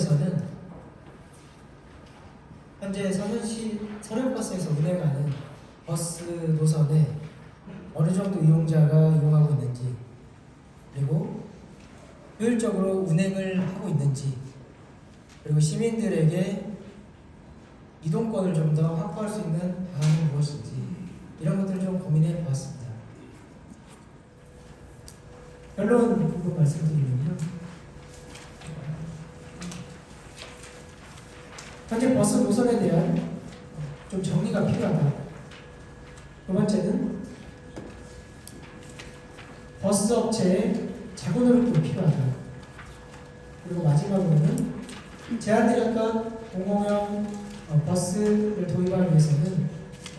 서울에서는 현재 서울시 서울버스에서 운행하는 버스 노선에 어느 정도 이용자가 이용하고 있는지 그리고 효율적으로 운행을 하고 있는지 그리고 시민들에게 이동권을 좀 더 확보할 수 있는 방안이 무엇인지 이런 것들을 좀 고민해 보았습니다. 결론 부분 말씀드리면요. 현재 버스 노선에 대한 좀 정리가 필요하다. 두 번째는 버스 업체의 자구 노력도 필요하다. 그리고 마지막으로는 제안드렸던 공공형 어, 버스를 도입하기 위해서는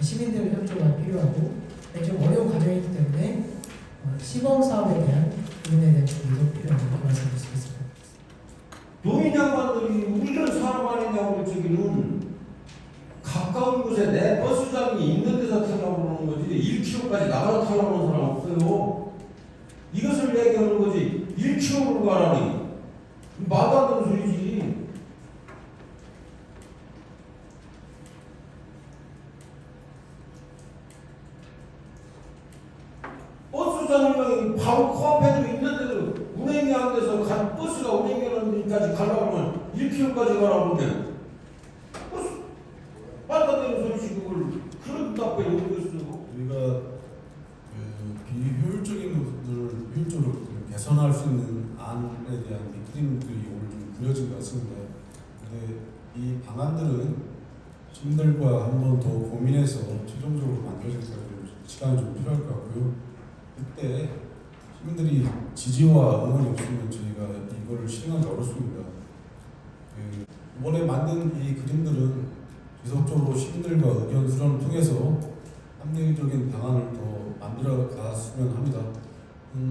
시민들 협조가 필요하고 좀 어려운 과정이기 때문에 어, 시범 사업에 대한 고민에 대한 준비도 필요하다고 말씀드릴 수 있습니다. 노인 양반들이 우리는 사람 아니냐고 저기는 곳에 내 버스장이 있는 데서 타려고 그러는 거지. 1km까지 나가서 타려고 하는 사람 없어요. 이것을 얘기하는 거지. 1km로 가라니. 말도 안 되는 소리지. 버스장이 바로 코앞에도 있는데도 운행이 안 돼서 가, 버스가 운행하는 데까지 가려고 하면 1km까지 가라고 말도 답변이 어디 있어 우리가 그 비효율적인 것들을 효율적으로 그 개선할 수 있는 안에 대한 이 그림들이 오늘 좀 그려진 것 같습니다. 근데 이 방안들은 시민들과 한 번 더 고민해서 최종적으로 만들어질 때까지 좀 시간이 좀 필요할 것 같고요. 그때 시민들이 지지와 응원이 없으면 저희가 이거를 실행하기 어렵습니다. 그 이번에 만든 이 그림들은 지속적으로 시민들과 의견 수렴을 통해서 합리적인 방안을 더 만들어 갔으면 합니다. 음,